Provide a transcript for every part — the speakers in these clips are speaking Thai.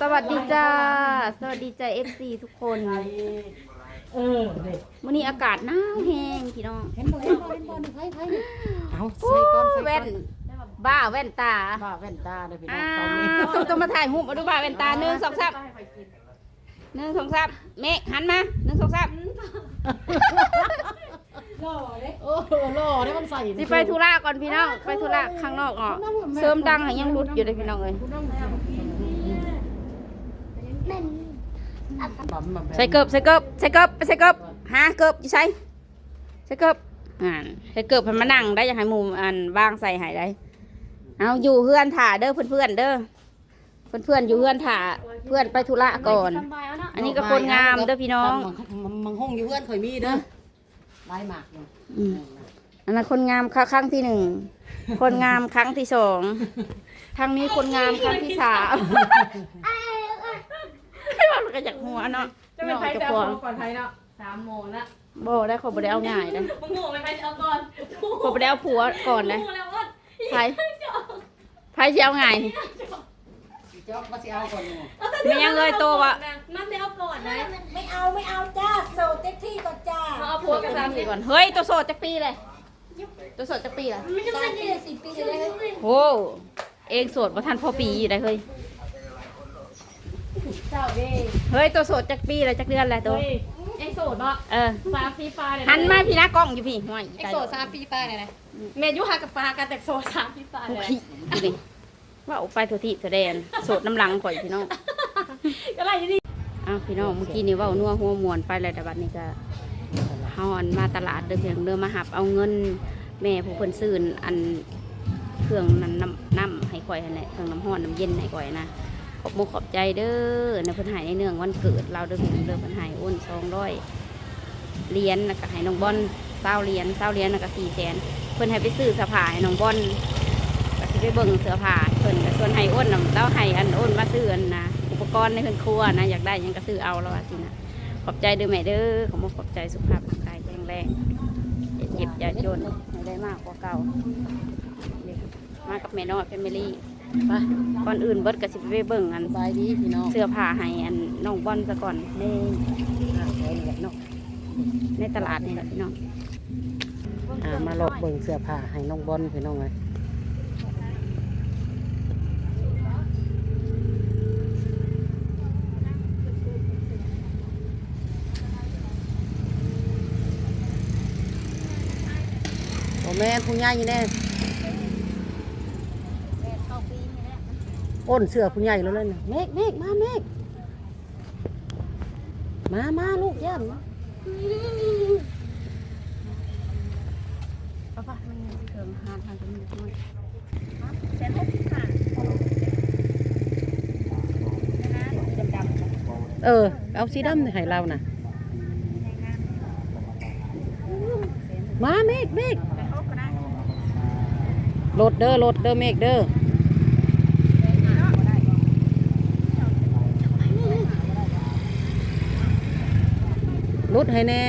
สวัสดีจ้า สวัสดีจ้า FC ทุกคนเออเด็กวันนี้อากาศหนาวแห้งพี่น้องเห็นบ่เห็นบ่เห็นบ่นี่ไผไผนี่เอาใส่ก่อนใส่ก่แว่อนนบ้าแว่นตาบ้าแว่นตาเด้อพี่น้ออ้างตอนนี้วต้องต้องมาถ่ายรูปมาดูบ้าแว่นตาหนึ่งสองสามหนึ่งสองสามเมฆหันมาหนึ่งสองสามโอ้โหหล่อได้มันใส่สิไปธุระก่อนพี่น้อง ไปธุระข้างนอกออกเสริมดังให้ยังรุดอยู่เลยพี่น้องเลย ปั๊มมาแบบใส่เกิบใส่เกิบใส่เกิบไปใส่เกิบหาเกิบอยู่ใส่ใส่เกิบอ่านใส่เกิบให้มานั่งได้อยังให้หมุมอันวางใส่ให้ได้เอาอยู่เพื่อนถ่าเด้อเพื่อนๆเด้อเพื่อนๆอยู่เพื่อนถ่าเพื่อนไปธุระก่อน อันนี้ก็คนงามเด้อพี่น้องมัมังห้องอยู่เพื่อนข่อยมีเด้อลายหมากอยู่อืมอันนั้นคนงามครั้งที่หนึ่งคนงามครั้งที่สองทางนี้คนงามครั้งที่สามไม่ ว่ามันก็อยากหัวเนาะจะเป็นไทยจะจะฟ้อเอางก่อนไทยเนาะสามโมงละโบได้ขอบ่ได้เอาง่ายนะมึงโง่ไปไทยเอาก่อนขอบ่ได้เอาผัวก่อนนะโง่แล้วว่าไผไผสิเอาง่ายนี่เจ้าก็สิเอาก่อนไม่ยังเลยโตวะมันไม่เอาก่อนนะไม่เอาไม่เอาจ้าโสดเต็มที่ก่อนจ้าเอาผัวกับสามสิบก่อนเฮ้ยตัวโสดจักปีเลยตัวโสดจักปีเลยสามปีสี่ปีเลยโอ้เองโสดบ่ทันพ่อปีอยู่ได้เฮ้ย จ้าเด้เฮ้ยตัวโสดจักปีเลยจักเดือนแล้วตัว เฮ้ยไอ้โสดเนาะเออสามปีปลายเลยหันมาพี่นะกล้องอยู่พี่ห่วยไอ้โสดสามปีปลายเลยนะเมยุหากับปลากันแต่โสดสามปีปลายเลยพี่ดูดิว่าออกไปตัวที่แสดงโสดน้ำหลังข่อยพี่น้องก็ไรนี่อ้าวพี่น้องเมื่อกี้นี่เว่านัวหัวมวนไปเลยแต่บัดนี้ก็เฮาอันมาตลาดเดินเพียงเดินมาหับเอาเงิน แม่ผู้เพิ่นซื้ออันเครื่องนั้นน้ำน้ำให้ข่อยนั่นแหละเครื่องน้ำห้อนน้ำเย็นให้ข่อยนะข อบมุขอบใจเด้อนะเพิ่นหายในเนื่องวันเกิดเราเดินเพียงเดินเพิ่นหายอ้นสองร้อยเหรียญแล้วก็ให้น้องบอลเศร้าเหรียญเศร้าเหรียญแล้วก็สี่แสนเพิ่นให้ไปซื้อเสื้อผ้าให้น้องบอลก็สิไปเบิ่งเสื้อผ้าเพิ่นก็ส่วนให้อ้นน่ะเต้าให้อันอ้นมาซื้ออันนะอุปกรณ์ในเพิ่นครัวนะอยากได้หยังก็ซื้อเอาแล้วว่าสินะขอบใจเด้อแม่เด้อขอมุกขอบใจสุขภาพร่างกายแข็งแรงอย่าเจ็บอย่าจนให้ได้มากกว่าเก่ามากับแม่น้อยแฟมิลี่ ไปก่อนอื่นเบิดก็สิไปเบิ่งอันสบายดีพี่น้องเสื้อผ้าให้อันน้องบอลซะก่อนในอ่าแถวนี้แหละเนาะในตลาดนี่แหละพี่น้องอ่ามาหลอกเบิ่งเสื้อผ้าให้น้องบอลพี่น้องเลยโอ้แม่นผู้ใหญ่แน่ อ้นเสื้อผู้ใหญ่แล้วเลยนะเมฆเมฆมาเมฆมามาลูกย่านมาป้าป้ามันเครื่องหาทางตรงนี้ด้วยแสนหกสิบห้าดำเออ เอาสีดำให้เรานะมาเมฆเมฆรถเด้อรถเด้อเมฆเด้อ รถให้แน่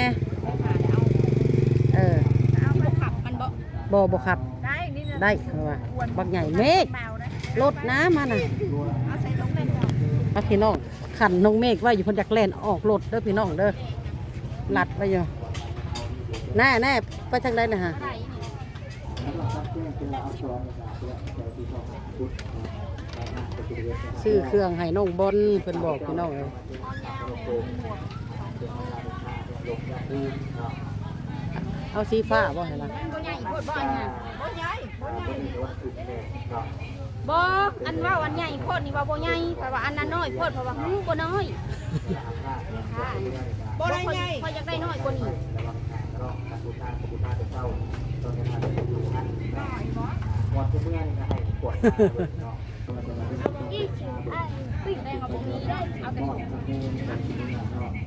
เออเอาบ่ขับมันบ่บ่บ่ขับ ได้นี่นะได้เอาว่าบักใหญ่เมฆเปล่านะรถนะมาน่ะเอาใส่ลงเลยก่อนเอาพี่น้องขันน้องเมฆไว้อยู่เพนจากแล่นออกรถเด้อพี่น้องเด้อลัดไปอยู่แน่แน่ไปทางใดนะฮะซื้อเครื่องให้น้องบอลเพิ่นบอกพี่น้องเลย เอาสีฟ้าบ่ให้ล่ะบ่ใหญ่โพดบ่อันน่บ่ใหญ่บ่ใหญ่บ่อันว่าอันใหญ่โพดนี่ว่าบ่ใหญ่เพราะว่าอันนั้นน้อยโพดเพราะว่าหูบ่น้อยบ่ได้ใหญ่พออยากได้น้อยกว่านี้แม่งเอาบ่มีได้เอาแต่สด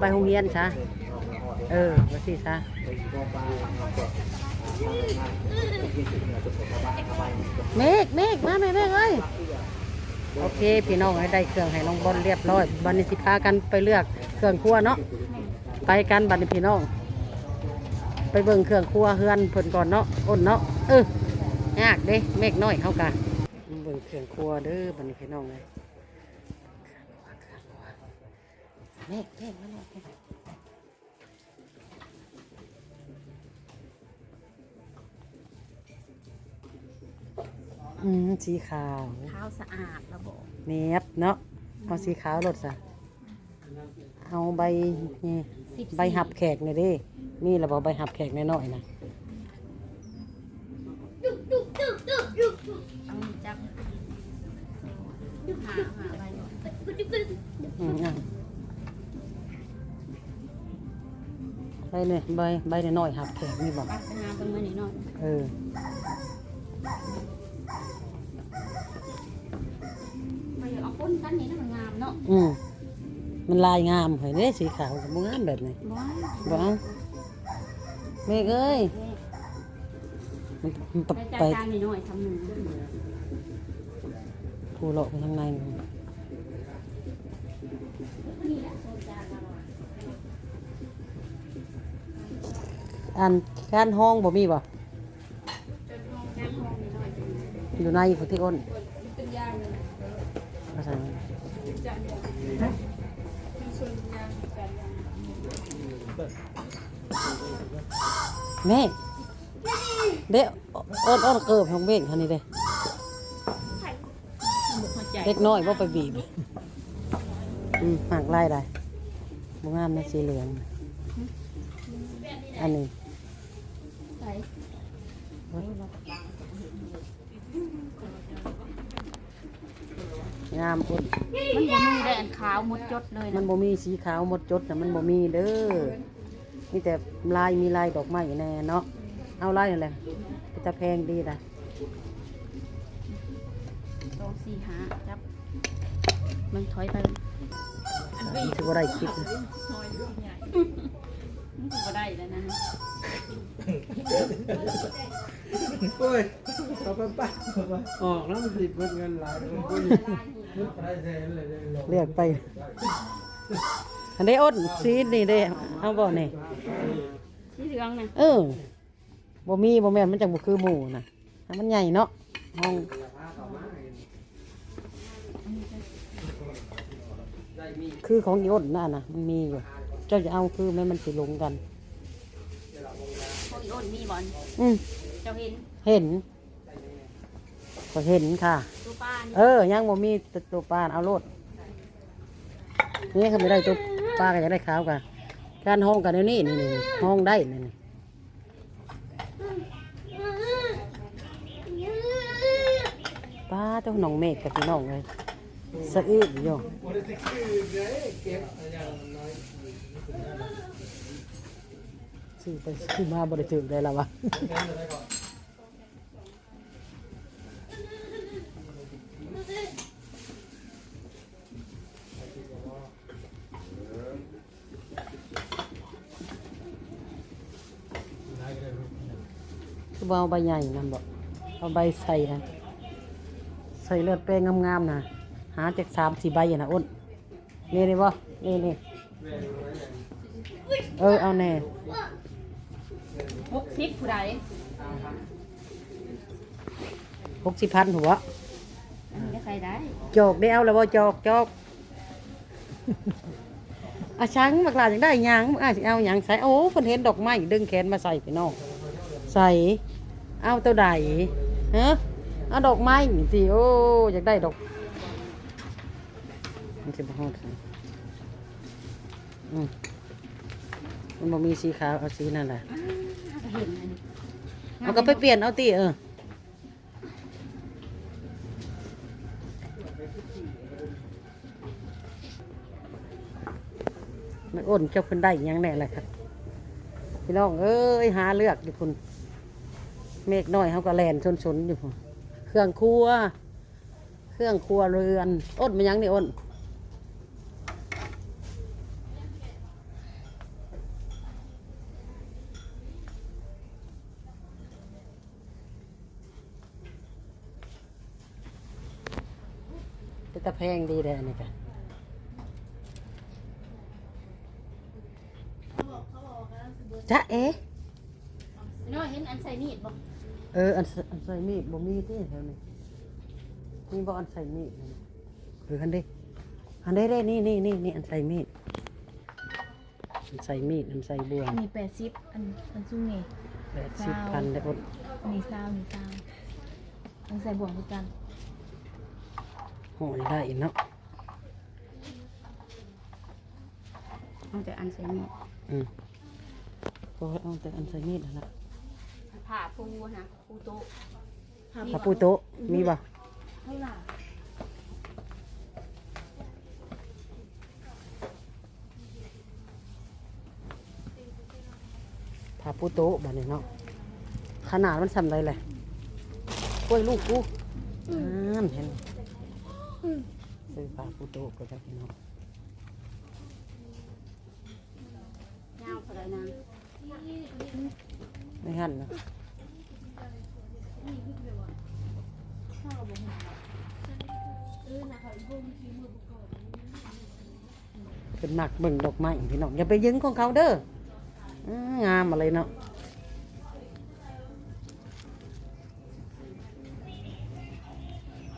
ไปโรงเรียนซะเออว่าสิซะเมฆเมฆมาเมฆเมฆเอ้ยโอเค พี่น้องให้ได้เครื่องให้น้องบอลเรียบร้อยบันนี้สิพากันไปเลือกเครื่องครัวเนาะไปกันบัดนี้พี่น้อง ไปเบิ่งเครื่องครัวเฮือนเพิ่นก่อนเนาะอ้นเนาะเออยากเด้เมฆน้อยเฮากะเบิ่งเครื่องครัวเด้อบัดนี้พี่น้องเลย เมฆเมฆมาแล้วอืมสีขาวเท้าสะอาดระบบเนียบเนาะเอาสีขาวรถซะเอาใบนี่ใบหับแขกหน่อยดิมีระบบใบหับแขกน้อยๆนะต้องจับหาหาใบอืม ใบเนี่ยใบใบน้อยๆหับแขกนี่บอกปัดไปหาเบิ่งมานี่หน่อยเออไปเอาคนกันนี่นะมันงามเนาะอืมมันลายงามเห็นเด้สีขาวกับงามแบบนี้บ่บ่เอาเมฆเอ้ยมันมันไปไปจัดการนี่หน่อยทำหนึ่งผู้เลาะไปทางในนู่นนี่แหละโซนจานละร้อย อันการห้องบ่มีบ่จนห้องน้ำห้องนี่หน่อยอยู่ในพุทธิอ้นเป็นยางเลยภาษาจานเดียวมีส่วนยางจานยางแม่เด็กอ้นอ้นเกิบของเบ้งคันนี้เด้บุกหัวใจเล็กน้อยว่าไปบีบอืมหักไล่ได้บ่งามนะสีเหลือง อันนี้ ใส่งามอ้นมันบ่มีได้อันขาวหมดจดเลยมันะนบ่มีสีขาวหมดจดนะมันบ่มีเด้อมีแต่ลายมีลายดอกไม้แน่เนาะเอาลายนั่นแหละจะแพงดีนะสองสี่ห้าจับมันถอยไปมันถือว่าได้คลิปนะ มันถือว่าได้แล้วนะโอ้ยเอาไปป้าเอาไปออกแล้วมันสิบเงินหลายคนก็อยู่นึกได้แทนเลยเลยลงเลือกไป อันนี้อ้นสีนี่เด้เอาบ่นี่สีเหลืองนะเออบ่มีบ่แม่นมันจังบ่คือหมู่น่ะให้มันใหญ่เนาะห้องคือของอีอ้นน่ะนะมันมีอยู่ เจ้าจะเอาคือแม่มันสิลงกัน พวกอีอ้นมีบอลอืมเจ้าเห็นเห็น ก็เห็นค่ะ ตู้ป้านี่เออ ยังบ่มีตัวปลาเอาโลดนี่เขาไม่ได้ตัวปลาก็จะได้ขาวกันการห้องกันเดี๋ยวนี้นี่นี่ห้องได้นี่นี่ป้าเจ้าหนองเมฆกับพี่น้องเลยสะอื้นอยู่ ซื้อไปซื้อมาบริถึงได้แล้ววะคือเอาใบใหญ่นำบ่เอาใบใส่นะใส่เลือดแป้งงามๆนะหาจากสามสี่ใบอะนะอ้นนี่นี่บ่นี่นี่ เออเอาแน่หกสิบผู้ใดหกสิบพันหัวอันนี้ก็ใส่ได้จอกได้เอาแล้วบ่จอกจอกอาช้างบักหลาจังได้หยังอาจสิเอาหยังใส่โอ้เพิ่นเห็นดอกไม้ดึงแขนมาใส่พี่น้องใส่เอาตัวใดฮะเอาดอกไม้นี่สิโอ้อยากได้ดอกมันสิบ่ฮอดสิอืม มันบ่มีสีขาวเอาสีนั่นแหละก็เห็นอันนี้เอาก็ไปเปลี่ยนเอาติเออมันอ้นเจ้าคุณได้หยังแน่แหละครับพี่น้องเอ้ยหาเลือกอยู่คุณเมฆน้อยเขาก็แลนชนๆอยู่พุ่นเครื่องครัว เครื่องครัวเรือนอ้นมันยังนี่อ้น ตะแพงดีเลยอันนี้กันจ๊ะเอ๊ะน้อยเห็นอันใส่มีดบ่เอออันใส่อันใส่มีดบ่มีที่แถวนี้มีบ่อันใส่มีดนั่นน่ะเอออันเด้อันเด้เด้นี่นี่นี่นี่อันใส่มีดอันใส่มีดอันใส่บ่วงอันนี้แปดสิบอันอันซุ้มนี่แปดสิบพันได้อดอันนี้ซาวนี่ซาวอันใส่บ่วงคือกัน ห่อนี่ได้อีกเนาะเอาแต่อันใส่มีดอืมก็เอาแต่อันใส่มีดนั่นละผ้าปูนะปูโต๊ะพระปูโต๊ะมีบ่เท่าไหร่พระปูโต๊ะบัดนี้เนาะขนาดมันสำไรเลยกล้วยลูกกูอ่านเห็น ซื้อพระปูโต๊ะก็ได้พี่น้องยาวเท่าไหร่นางไม่หันนะเป็นหมักเบิ่งดอกไม้พี่น้องอย่าไปยึงของเขาเด้ออื้องามอะไรเนาะ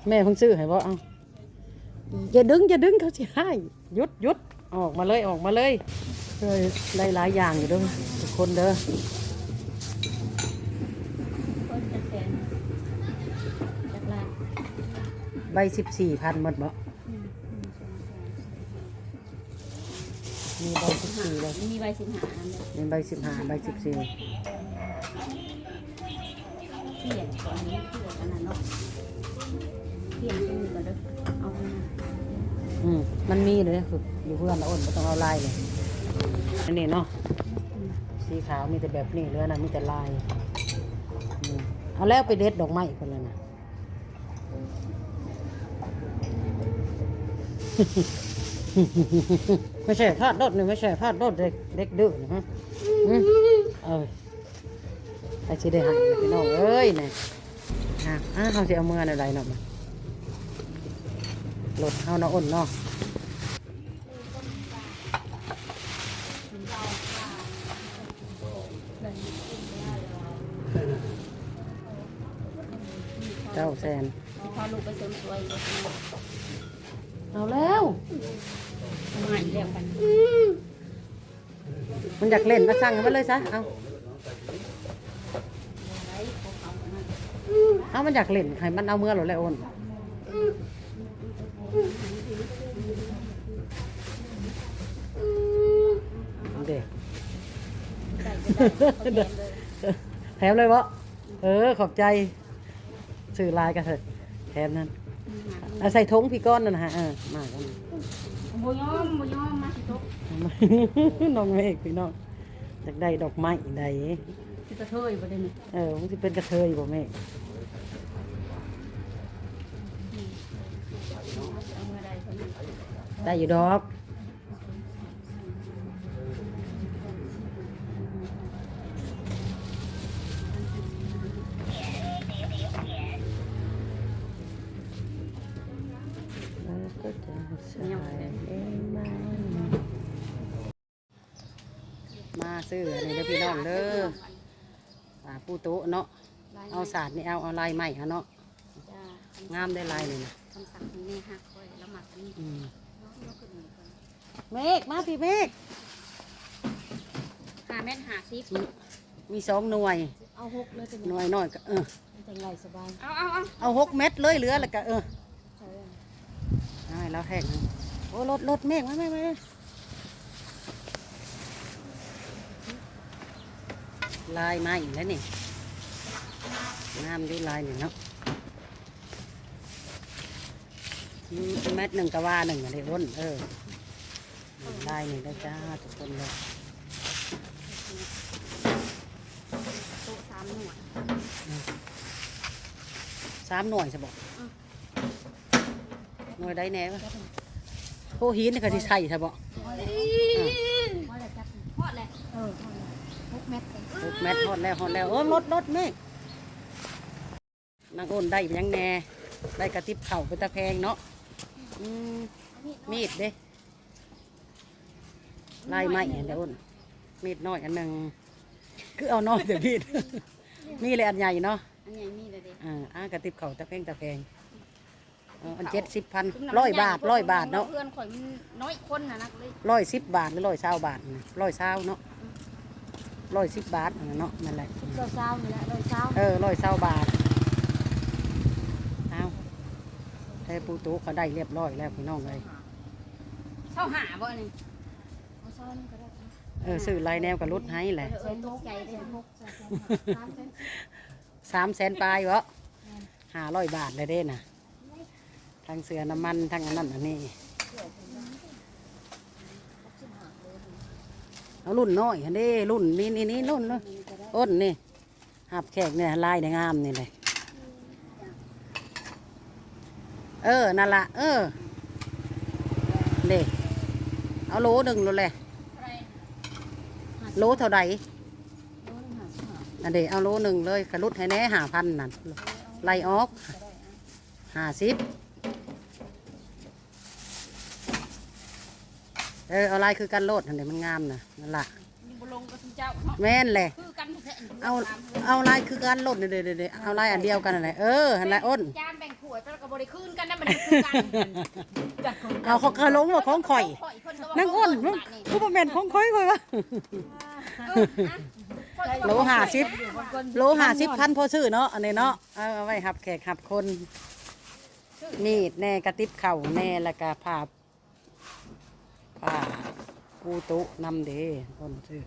แม่เพิ่งซื้อให้บ่เอา อย่าดึงอย่าดึงเขาสิให้หยุดหยุดออกมาเลยออกมาเลยเฮ้ยได้หลายอย่างอยู่เด้อทุกคนเด้อใบสิบสี่พันหมดบ่มีใบสิบสี่เลยมีใบสินหาเดียวมีใบสิบห้าใบสิบสี่เขียนก่อนนี้เขียนอันนั้นเนาะเขียนตรงนี้ก่อนเด้เอาไป อืมมันมีเลยคืออยู่เพื่อนละอ้นไม่ต้องเอาลายเลยอันนี้เนาะสีขาวมีแต่แบบนี้เรือนะมีแต่ลายอืมเอาแล้วไปเด็ดดอกไม้คนละนะไม่ใช่พลาดรถนี่ไม่ใช่พลาดรถเด็กเด็กดื้อนะฮะอืมเอ้ยไอ้ชีได้หายพี่น้องเอ้ยเนี่ยอะอะเขาจะเอามืออะไรเนาะ รถเขาเนาะอ้นเนาะเจ้าแซนพอลูกไปเสริมสวยก็เอาแล้วทำงานเรียกกันมันอยากเล่นก็สั่งมันเลยซะเอาเอามันอยากเล่นใครมันเอาเมื่อหรอแล้วโอนเด็ก แถมเลยวะเออ ขอบใจ สื่อไลายกันเถอะแถมนั้นเอาใส่ทงพี่ก้อนนั่นนะฮะเออมากันบุยอมบุยอมมาสิโต๊ะน้องเมฆพี่น้องอยากได้ดอกไม้ใดสิกระเทยบ่ได้นี่เออมันจะเป็นกระเทยบ่เมฆเอาเมื่อใดคนนี้ได้อยู่ดอก โต๊ะเนาะเอาศาสตร์นี่เอาเอาลายใหม่เอาเนาะจ้างามได้ลายเลยนะคำสั่งของแม่ฮักไว้แล้วหมักนี่อืมยกขึ้นมาก่อนเมฆมาพี่เมฆห้าเม็ดห้าสิบมีสองหน่วยเอาหกเลยเป็นหน่วยน้อยก็เออจังไรสบายเอาเอาเอาเอาหกเม็ดเลยเหลือแล้วก็เออใช่ได้แล้วแห้งโอ้รถรถเมฆมาไม่ไม่ลายมาอีกแล้วนี่ งามอยู่ลายนี่เนาะอืมเม็ดหนึ่งกะว่าหนึ่งอะไรร่นเออลายนี่ได้จ้าทุกคนเลยโต๊ะสามหน่วยสามหน่วยจะบอกหน่วยได้แน่ปะโพหินนี่ก็ที่ใส่ใช่บอกว่าจะจับทอดแหละเออหกเม็ดเองทุกแมทฮอดแล้วฮอดแล้วโอ้รถรถเมฆ นางโอนได้ไปยังแน่ได้กระติบเข่าไปตะแพงเนาะอืมมีดเด้ลายไม้เดี๋ยวอ้นมีดน้อยอันหนึ่งคือเอาน้อยแต่มีดมีเลยอันใหญ่เนาะอันใหญ่มีเลยเด้อ่าอ่ากระติบเข่าตะแพงตะแพงเอาอันเจ็ดสิบพันร้อยบาทร้อยบาทเนาะเพื่อนข่อยมันน้อยคนนะนักเลยร้อยสิบบาทหรือร้อยเศร้าบาทร้อยเศร้าเนาะร้อยสิบบาทนั่นน่ะเนาะนั่นแหละเช้าเช้านี่แหละโดยเช้าเออร้อยเศร้าบาทเอา แต่ปูตุเขาได้เรียบร้อยแล้วพี่น้องเลยเช้าหาบ่นี่เอาเช้านี่ก็ได้เออซื้อลายแนวกับรถให้แหละเออตกใจเลยหกสามแสนปลายวะห้าร้อยบาทเลยเด้น่ะทั้งเสือน้ำมันทั้งอันนั้นอันนี้เอารุ่นน้อยอันนี้รุ่นนี้นี่นี่รุ่นเนาะอ้นนี่หับแขกเนี่ยลายเนี่ยงามนี่เลย เออ นั่นละเออ เด็กเอาโหลหนึ่งโลเลยโหลเท่าใดอันเดียวเอาโลหนึ่งเลยกระลุดให้แน่หาพันนั่นไล่ออกห้าสิบเออเอาลายคือกันโลดอันเดียวมันงามนะนั่นละมีบุลงกับเจ้าเนาะแม่นแหละคือกันแท้เอาเอาลายคือกันโลดเดี๋ยวเดี๋ยวเดี๋ยวเอาลายอันเดียวกันอะไรเอออันไรอ้นจานแบ่งถ้ วยแต่ละก็บ่ได้คืนกันนะมันคือกันเอาเขาเขาลงว่าของข่อยข่อยเพิ่ก็ว่านั่งอ้นเพิ่มันบาทนี่คือบ่แม่นของข่อยข่อยวะเออนะข่อยก็โลว่าห้าสิบโลห้าสิบพันพอซื้อเนาะอันนี้เนาะเอาเอาไว้หับแขกหับคนมีดแน่กระติบเข่าแน่แล้วก็ผ้าผ้าปูตุนำเด้คนซื้อ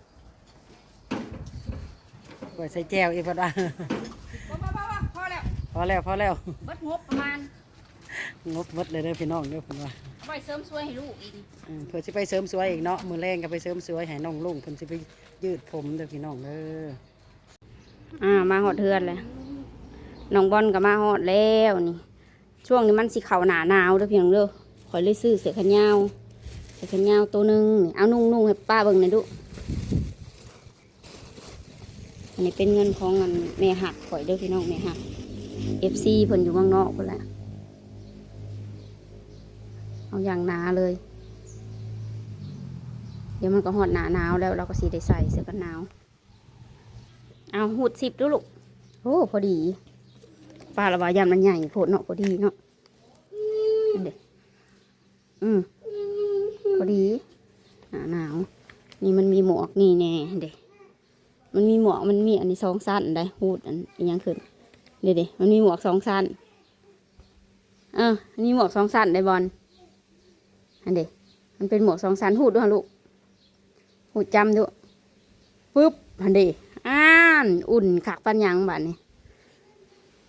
ไว้ใส่แจวอีกพอดว่า บ่บ่บ่บ่พอแล้ว พ อแล้วพอแล้วเบิดงบประมาณงบหมดเลยเด้อพี่น้องเด้อเพิ่นว่าเอาไว้เสริมสวยให้ลูกอีกอืมเพื่อสิไปเสริมสวยอีกเนาะมือแรงก็ไปเสริมสวยให้น้องลุงเพิ่นสิไปยืดผมเด้อพี่น้องเด้ออ่ามาหอดเทือนเลยน้องบอลก็มาหอดแล้วนี่ ช่วงนี้มันสิเข่าหนาหนาวเด้อเพียงเด้อขอยเลยซื้อเสื้อแขนยาวเสื้อแขนยาวตัวหนึงนี่เอานุ่งนุ่งๆให้ป้าเบิ่งหน่อยดูอันนี้เป็นเงินของเงินแม่หักข่อยเด้อพี่น้องแม่หัก FC เพิ่นอยู่เมืองนอกพุ่นแหละเอาอย่างหนาเลย เดี๋ยวมันก็หอดหนาหนาวแล้วเราก็สีได้ใส่เสื้อกันหนาว เอาหูดสิบดูลูกโอ้พอดีปลาละวายามมันใหญ่โผดเนาะพอดีเนาะนั่นเด็อืมพอดีหนาหนาว นี่มันมีหมวกนี่แน่เด็มันมีหมวกมันมีอันนี้สองสั้นได้หูดอันอิหยังขึ้น เด็ดมันมีหมวกสองสั้นเอออันนี้หมวกสองสั้นได้บอลอันเด็มันเป็นหมวกสองสั้นหูดด้วยลูกหูดจำดูปึ๊บอันเด็อ่านอุ่นขักปันหยังบัดนี้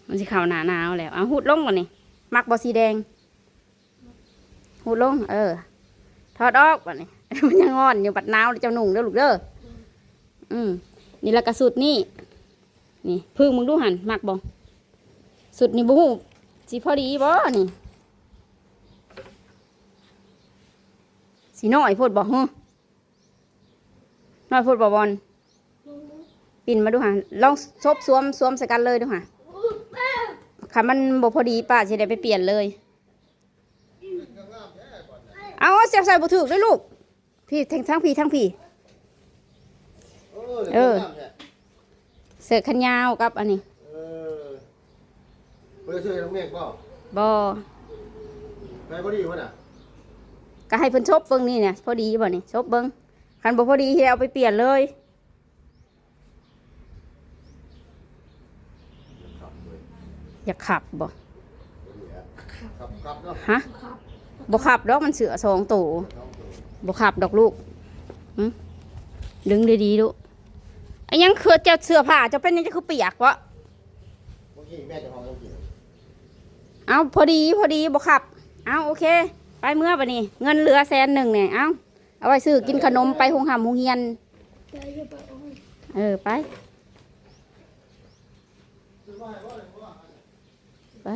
มันสิเข้าหนาหนาวแล้วเอาหูดลงก่อนนี่มักบอสีแดงหูดลง เออถอดออกบัดนี้มันยังงอนอยู่บัดหนาวเจ้าหนุ่งเด้อลูกเด้ออืมนี่ละกระสุดนี่นี่พึ่งมึงดูหันมักบอ สุดนี่บูฮูสิพอดีบ่นี่สีน้อยโพดบ่ฮึน้อยโพดบ่บอลปิ่นมาดูหะลองซบสวมสวมใส่กันเลยดูหะค่ะมันบ่พอดีป้าจะได้ไปเปลี่ยนเลย เอาเสียบใส่บ่ถูกด้วยลูก พี่ทั้งทั้งพี่ทั้งพี่ เออ เสื้อแขนยาวกับอันนี้เออ ไปช่วยน้องเมฆบ่บ่ไปพอดีวะน่ะก็ให้เพิ่นชบเบิ่งนี่เนี่ยพอดีบ่นี่ชบเบิ่งคันบ่พอดีให้เอาไปเปลี่ยนเลยอย่าขับบ่ครับครับเนาะฮะบ่ขับดอกมันเสือสองตัวบ่ขับดอกลูกดึงดีๆลูกไอ้ยังคือเจ้าเสื้อผ้าเจะเป็นยังจะคือเปียกวะเมื่อกี้แม่จะห้องเมื่อกี้ เอาพอดีพอดีบ่ขับ เอาโอเค ไปเมื่อปะนี่เงินเหลือแสนหนึ่งเนี่ยเอาเอาไว้ซื้อกินขนมไปหงหำหงเฮียน เออไป ไป